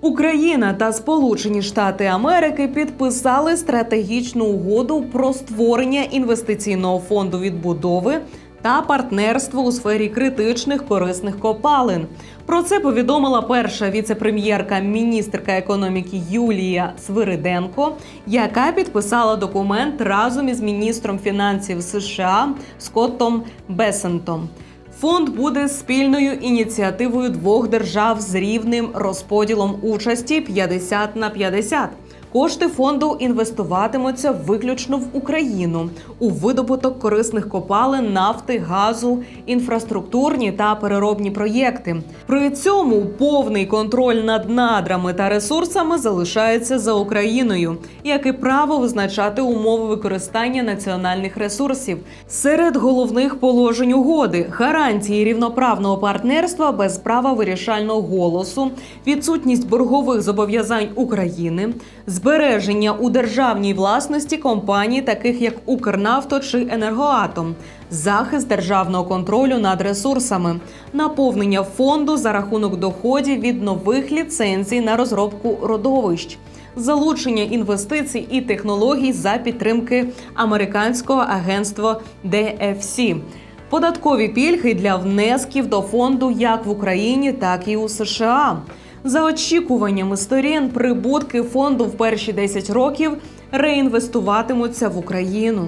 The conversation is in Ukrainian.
Україна та Сполучені Штати Америки підписали стратегічну угоду про створення інвестиційного фонду відбудови та партнерство у сфері критичних корисних копалин. Про це повідомила перша віцепрем'єрка міністерка економіки Юлія Свириденко, яка підписала документ разом із міністром фінансів США Скоттом Бесентом. Фонд буде спільною ініціативою двох держав з рівним розподілом участі 50 на 50. Кошти фонду інвестуватимуться виключно в Україну у видобуток корисних копалин, нафти, газу, інфраструктурні та переробні проєкти. При цьому повний контроль над надрами та ресурсами залишається за Україною, як і право визначати умови використання національних ресурсів. Серед головних положень угоди гарантії рівноправного партнерства без права вирішального голосу, відсутність боргових зобов'язань України, збереження у державній власності компаній, таких як Укрнафто чи Енергоатом, захист державного контролю над ресурсами, наповнення фонду за рахунок доходів від нових ліцензій на розробку родовищ. Залучення інвестицій і технологій за підтримки американського агентства DFC. податкові пільги для внесків до фонду як в Україні, так і у США. За очікуваннями сторін, прибутки фонду в перші 10 років реінвестуватимуться в Україну.